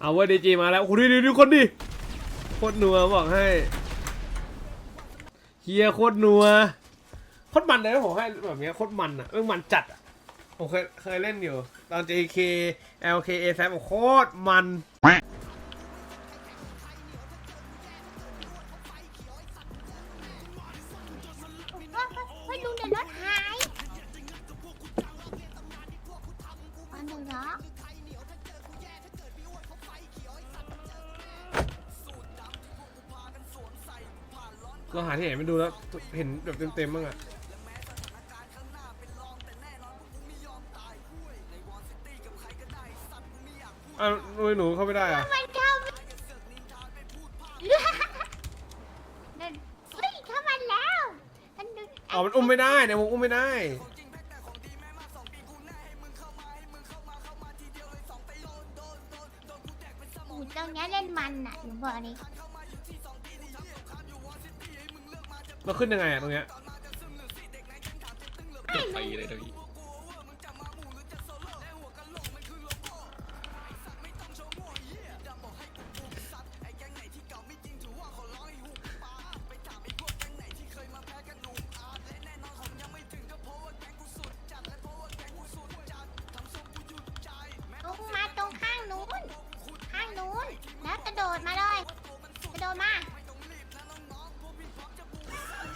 เอาเว้ยดีจีมาแล้วโอ้โหดูดูดูคนดิโคตรนัวบอกให้เฮียโคตรนัวโคตรมันเลยนะผมให้แบบเนี้ยโคตรมันอะเออมันจัดอะผมเคยเคยเล่นอยู่ ตอน JK LK A แซโคตรมัน ก็หาที่ไหนไม่ดูแล้วเห็นแบบเต็มๆบ้างอะอ้าวทำไมหนูเข้าไม่ได้อะมันเข้านั่นเฮ้ยเข้ามาแล้วอันหนึ่งอ๋อมันอุ้มไม่ได้ในวงอุ้มไม่ได้โอ้โหตรงเนี้ยเล่นมันน่ะหนูบอกเลย เราขึ้นยังไงอะตรงเนี้ยจุดตีเลยเดี๋ยวพี่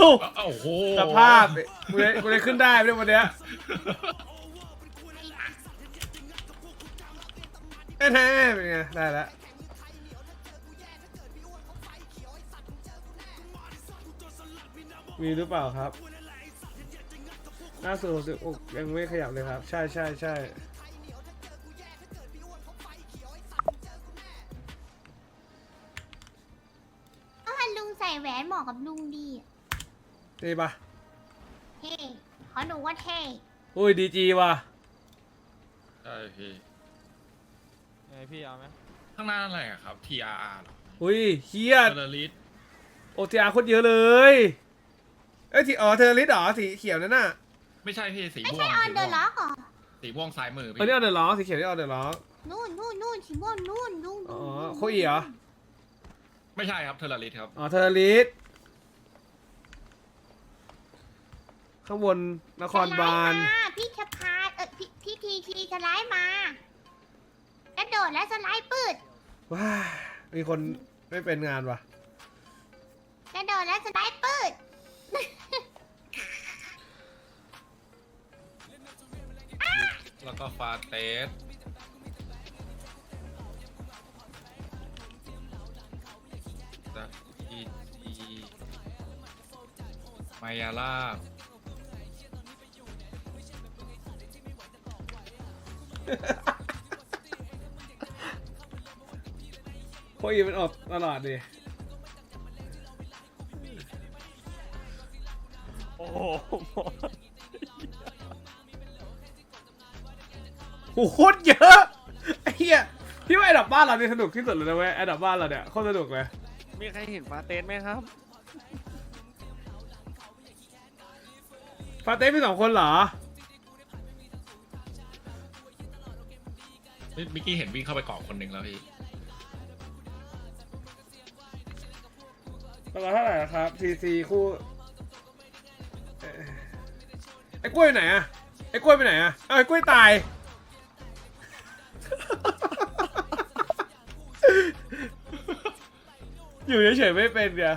โอ้อ้าวโอ้โหสภาพกูเลยกูเลยขึ้นได้ไม่ได้วันเนี้ยแท้ๆเป็นไงได้แล้วมีหรือเปล่าครับหน้าสูงสึกอกยังไม่ขยับเลยครับ ใช่ใช่ใช่ก็ให้ลุงใส่แหวนเหมาะกับลุงดี อะดีปะเท่ขอหนูว่าเท่อุ้ยดีจีว่ะใช่พี่ไงพี่เอาไหมข้างหน้าอะไรอะครับ TRR เหรออุ้ยเฮียเทอร์ลิสโอทีอาร์โคตรเยอะเลย เอ้ยทีอ๋อเทอร์ลิสเหรอสีเขียวนั่นน่ะไม่ใช่พี่สีไม่ม่วใช่งออนสีเดอม่วร์งล็อกเหรอสีม่วงซ้ายมืออันพี่นี้ออเดอร์ล็อกสีเขียวนี่ออเดอร์ล็อกนู่นนู่นนู่นสีม่วงนู่นลุงอ๋อลุงโคอีเหรอ ไม่ใช่ครับเทอร์ลิสครับอ๋อเทอร์ลิส ข้างบนนครบาล สไลด์มาพี่ชพาเออพี่พี่ทีทีสไลด์มากระโดดแล้วสไลด์ปืดว้า มีคนไม่เป็นงานว่ะกระโดดแล้วสไลด์ปืดแล้วก็ฟาเตสจากทีทีมายาลาบ โคอีมันออกตลอดดิโอ้โหโอ้โหโคตรเยอะไอ้เหี้ยพี่ว่าไอ้ดับบ้านเราเนี่ยสนุกที่สุดเลยนะเว้ยไอ้ดับบ้านเราเนี่ยโคตรสนุกเลยมีใครเห็นฟาเตนไหมครับ ฟาเต้มีสองคนเหรอ มื่อกี้เห็นวิ่งเข้าไปเกาะคนหนึ่งแล้วพี่ราคาเท่าไหร่ครับซีซีคู่เอ่อไอ้กล้วยไปไหนอะไอ้กล้วยไปไหนอะเอาไอ้กล้วยตาย อยู่เฉยๆไม่เป็นเดีย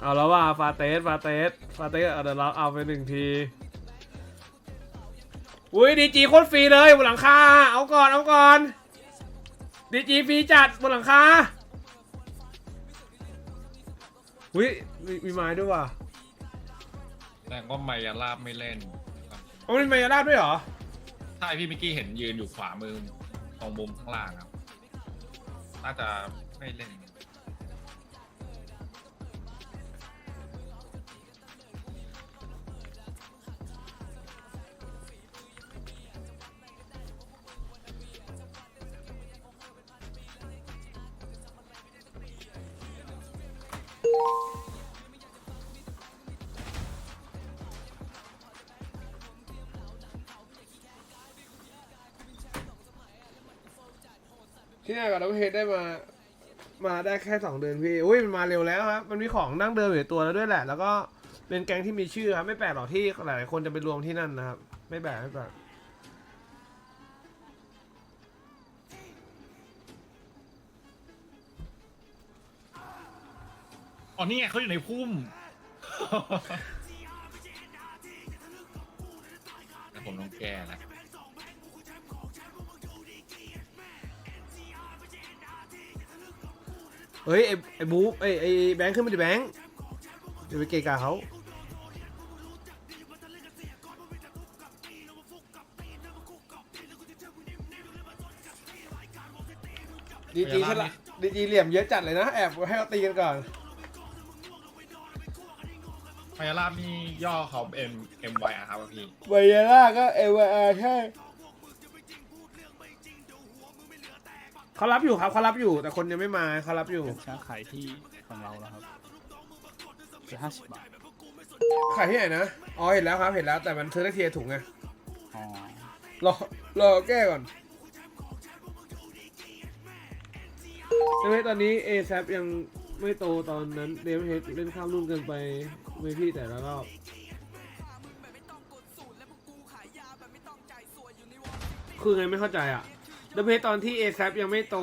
เอาแล้วว่าฟาเตสฟาเตสฟาเตสเอาเดี๋ยวเราเอาไปหนึ่งที อุ้ยดีจีโคตรฟรีเลยบนหลังคา เอาก่อนเอาก่อนดีจีฟรีจัดบนหลังคา อุ้ยมีมีไม้ด้วยว่ะแต่ก็มายาลาบไม่เล่นครับเอามีไมายาลาดด้วยเหรอ ใช่พี่เมื่อกี้เห็นยืนอยู่ขวามือตรงมุมข้างล่างครับ น่าจะไม่เล่น ที่ไหนกับดับเบิลเฮดได้มา มาได้แค่สองเดือนพี่อุ้ยมันมาเร็วแล้วครับ มันมีของดั้งเดิมอยู่ในตัวแล้วด้วยแหละ แล้วก็เป็นแก๊งที่มีชื่อครับ ไม่แปลกหรอกที่หลายๆคนจะไปรวมที่นั่นนะครับ ไม่แปลกไม่แปลกอ๋อนี่ไงเขาอยู่ในพุ่ม แต่ผมต้องแก้แล้ เฮ้ยไอ้ไอ้บู๊ไอ้ไอ้แบงค์ขึ้นมาดิแบงค์เดี๋ยวไปเกะกะเขาดีจีฉลาดดีจีเหลี่ยมเยอะจัดเลยนะ แอบให้เขาตีกันก่อน พยาลาบนี่ย่อเขาเอ็มเอ็มไวอะครับพี่ ไวเยล่าก็เอวอาใช่ เขารับอยู่ครับเขารับอยู่ แต่คนยังไม่มาเขารับอยู่ช้าขายที่ของเราแล้วครับคือห้าสิบบาทขายที่ไหนนะอ๋อเห็นแล้วครับเห็นแล้ว แต่มันซื้อได้เทียร์ถุงไงอ๋อรอรอแก้ก่อนใช่ไหมตอนนี้เอซยังไม่โตตอนนั้นเดมเฮดเล่นข้ามรุ่นเกินไปไม่พี่แต่ละรอบคือไงไม่เข้าใจอะ เดมเฮดตอนที่เอซยังไม่โต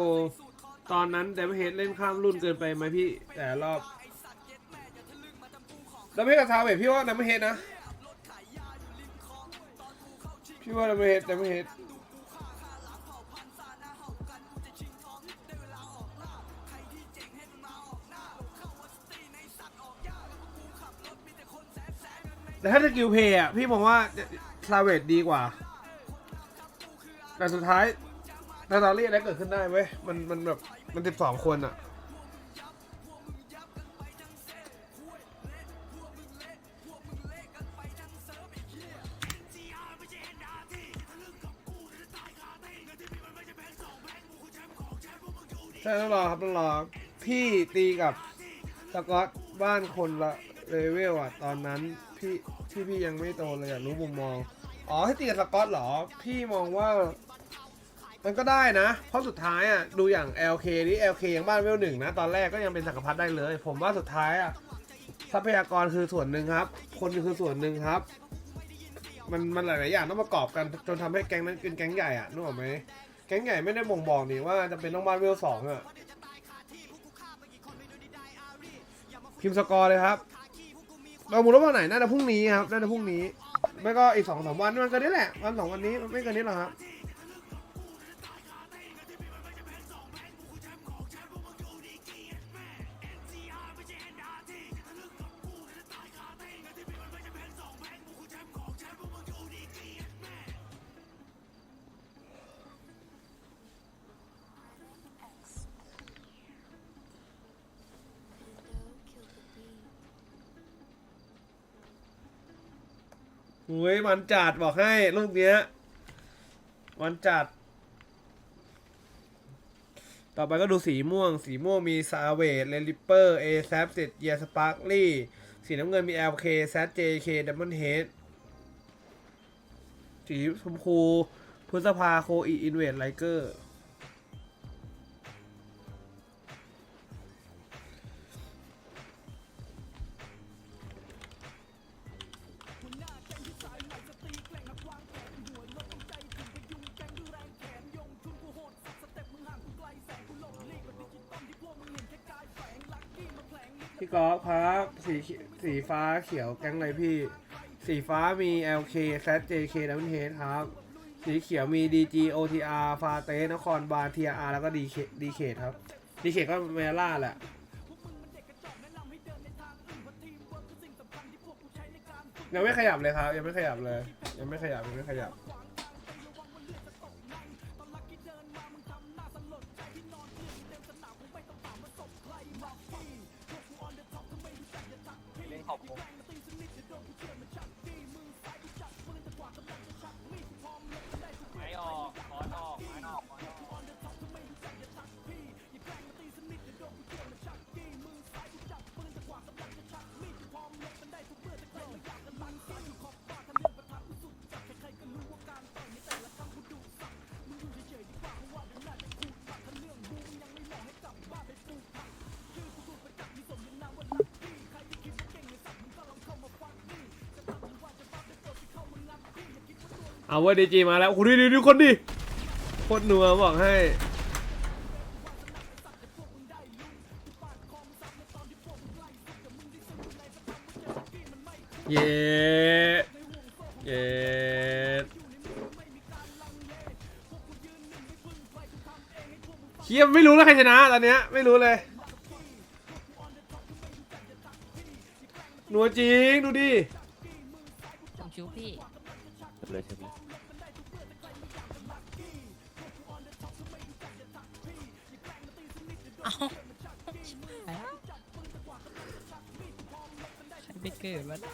ตอนนั้นเดมเฮดเล่นข้ามรุ่นเกินไปไหมพี่ แต่รอบเดมเฮดกับซาวเวทพี่ว่าเดมเฮดนะ พี่ว่าเดมเฮดเดมเฮดแต่ถ้าสกิลเพย์อะพี่มองว่าซาเวดดีกว่า แต่สุดท้าย สตอรี่อะไรเกิดขึ้นได้เว้ย มันมันแบบมันสิบสองคนอะใช่ต้องรอครับต้องรอพี่ตีกับสกอตบ้านคนละเลเวลอะ ตอนนั้นพี่ที่พี่ยังไม่โตเลยอยากรู้มุมมอง อ๋อให้ตีกับสกอตเหรอ พี่มองว่า มันก็ได้นะ เพราะสุดท้ายอะดูอย่าง LK นี่ LK ยังบ้านเวลหนึ่งนะ ตอนแรกก็ยังเป็นสังกพัดได้เลย ผมว่าสุดท้ายอะทรัพยากรคือส่วนหนึ่งครับ คนคือส่วนหนึ่งครับ มันมันหลาย ๆ อย่างต้องประกอบกันจนทำให้แก๊งนั้นเป็นแก๊งใหญ่อะนึกออกไหมแก๊งใหญ่ไม่ได้บ่งบอกนี่ว่าจะเป็นต้องบ้านเวลสองอะพิมพ์สกอร์เลยครับเราหมุนรบวันไหนน่าจะพรุ่งนี้ครับน่าจะพรุ่งนี้ ไม่ก็อีกสองสามวันมันก็นี้แหละวันสองวันนี้ไม่เกินนี้หรอกครับ อ้ยมันจัดบอกให้ลูกเนี้ยมันจัด ต่อไปก็ดูสีม่วง สีม่วงมีซาเวดเลลิปเปอร์เอแซฟเซตเยียสปาร์คลี่สีน้ำเงินมี LK แซด JK ดัมเบิลเฮดสีชมพูพฤษภาโคอีอินเวดไลเกอร์ กอล์ฟครับสีสีฟ้าเขียวแก๊งอะไรพี่ สีฟ้ามี LK Z JK ดัมเบิลเฮดครับ สีเขียวมี DG OTR ฟาเตสนครบาล TR แล้วก็ DK DK ครับ DK ก็เมล่าแหละยังไม่ขยับเลยครับ ยังไม่ขยับเลย ยังไม่ขยับยังไม่ขยับ เอาเว่าดีจีมาแล้วโอ้โหดูดูดูคนดิโคตรนัวบอกให้ เย้เย้เฮียไม่รู้แล้วใครชนะตอนเนี้ยไม่รู้เลยหนัวจริงดูดิ ผมชิวพี่ เลยใช่ไหมเอาชิบหายแล้วใครไปเกิดวะเนี่ย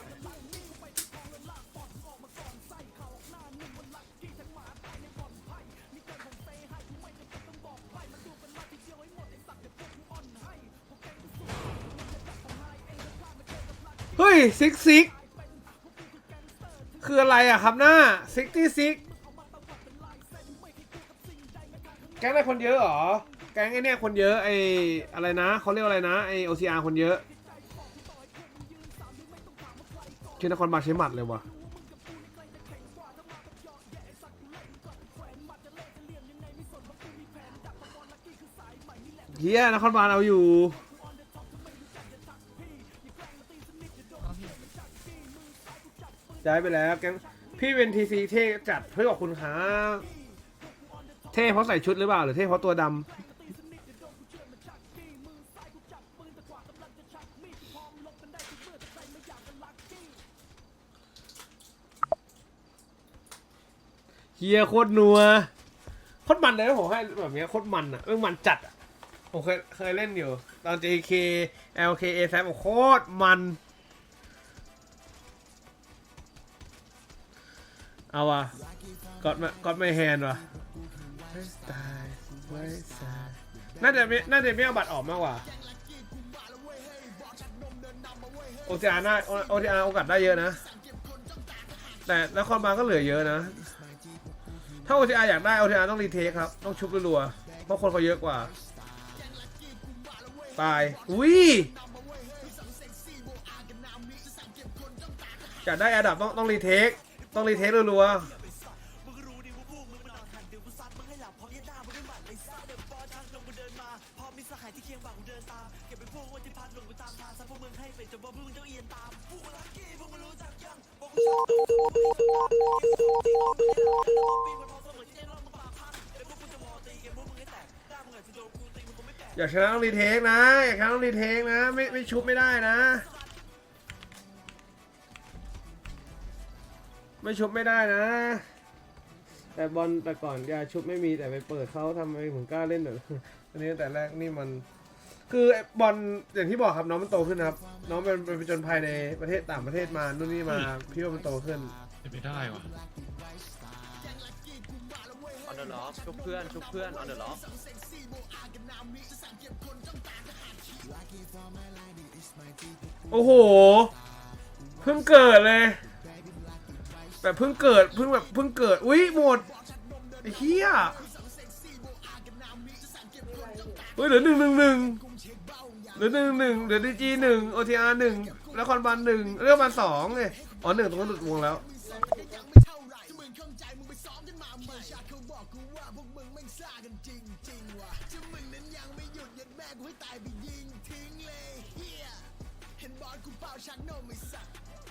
เฮ้ยซิกซิก คืออะไรอะครับหน้าซิกที่ซิกแก๊งอะไรคนเยอะเหรอ แก๊งไอเนี่ยคนเยอะไออะไรนะเขาเรียกอะไรนะไอโอซีอาร์คนเยอะชื่อนครบาลใช้หมัดเลยวะเฮียนครบาลเอาอยู่ ย้ายไปแล้วแกงพี่เป็นทีซีเท่จัดเพื่อขอบคุณครับเท่เพราะใส่ชุดหรือเปล่าหรือเท่เพราะตัวดำเฮียโคตรนัวโคตรมันเลยนะผมให้แบบเนี้ยโคตรมันอะเออมันจัดอะผมเคยเคยเล่นอยู่ ตอน JK LK A แซโคตรมัน เอาวะกอดมากอดไม่แฮนว่ะน่าจะไม่น่าจะไม่เอาบัตรออกมากกว่าโอทีอาร์น่าโอทีอาร์โอกาสได้เยอะนะ แต่นครบาลก็เหลือเยอะนะ ถ้าโอทีอาร์อยากได้โอทีอาร์ต้องรีเทคครับ ต้องชุบรัวๆเพราะคนเขาเยอะกว่า ตายอุ้ยอยากได้แอดดับต้องต้องรีเทค ต้องรีเทครัวๆอยากชนะต้องรีเทคนะ อยากชนะต้องรีเทคนะ ไม่ไม่ชุบไม่ได้นะ ไม่ชุบไม่ได้นะ แต่บอลแต่ก่อนยาชุบไม่มีแต่ไปเปิดเขาทำไมผมกล้าเล่นแบบอันนี้ตั้งแต่แรกนี่มัน คือไอ้บอลอย่างที่บอกครับน้องมันโตขึ้นนะครับ น้องเป็นเป็นจนภายในประเทศต่างประเทศมานู่นนี่มาพี่ว่ามันโตขึ้นเป็นไม่ได้วะออนเดอร์ล็อกชุบเพื่อนชุบเพื่อนออนเดอร์ล็อกโอ้โห เพิ่งเกิดเลย แบบเพิ่งเกิดเพิ่งแบบเพิ่งเกิดอุ้ยหมดไอ้เหี้ยเฮ้ยเหลือหนึ่งหนึ่งหนึ่งเหลือหนึ่งหนึ่งเหลือดีจีหนึ่งโอทีอาร์หนึ่งล้วคอนบันหนึ่งเรื่องบันสองเลยอ๋อหนึ่งตรงนั้นหลุดวงแล้วโอ้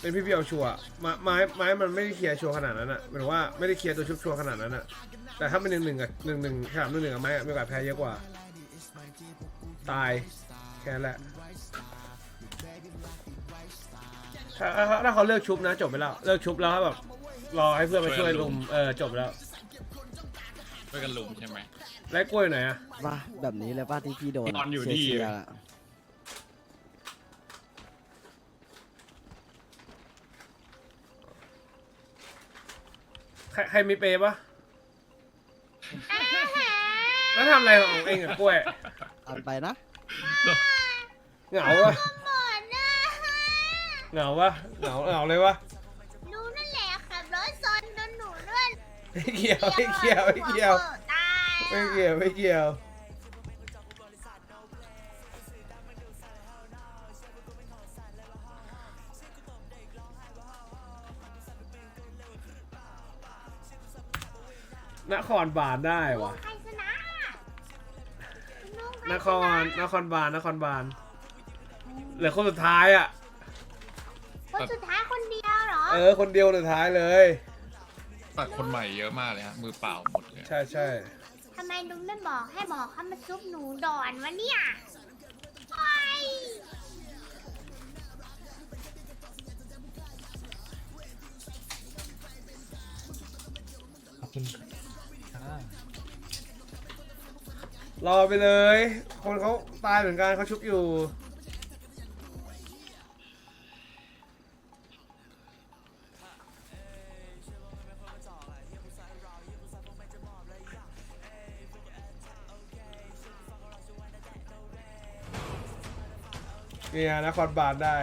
เป็นพี่พี่เอาชัวร์ไม้ไม้ไม้มันไม่ได้เคลียร์ชัวร์ขนาดนั้นอะหมายถึงว่าไม่ได้เคลียร์ตัวชุบชัวร์ขนาดนั้นอะแต่ถ้าเป็นหนึ่งหนึ่งกับหนึ่งหนึ่งสามหนึ่งหนึ่งกับไม้อะมีโอกาสแพ้เยอะกว่า ตายแค่นั้นแหละถ้าถ้าถ้าเขาเลิกชุบนะจบไปแล้ว เลิกชุบแล้วแบบรอให้เพื่อนมาช่วยลุมเออจบแล้วช่วยกันลุมใช่ไหมไล่กล้วยอยู่ไหนอะว่าแบบนี้เลยป้าที่พี่โดนนอนอยู่นี่ เชียร์ๆอะ รใครมีเปย์ปะอาหารแล้วทำอะไรของเองกับกล้วยอันไปนะเหงาวะหมดนะเหงาวะเหงาเหงาเลยวะหนูนั่นแหละขับรถซนโดนหนูด้วยไม่เกี่ยวไม่เกี่ยวไม่เกี่ยวหัตาย ไม่เกี่ยวไม่เกี่ยว นครบาลได้วะใครชนะลุงใครนชครนครบาลนครบาลเหลือคนสุดท้ายอะ คนสุดท้ายคนเดียวเหรอ เออ คนเดียวสุดท้ายเลยแต่คนใหม่เยอะมากเลยฮะมือเปล่าหมดเลย ใช่ใช่ทำไมลุงไม่บอกให้บอกเขามาซุบหนูดอนวะเนี่ยโอ้ยขอบคุณค่ะ รอไปเลย คนเขาตายเหมือนกันเขาชุบอยู่ เนี่ยนครบาลได้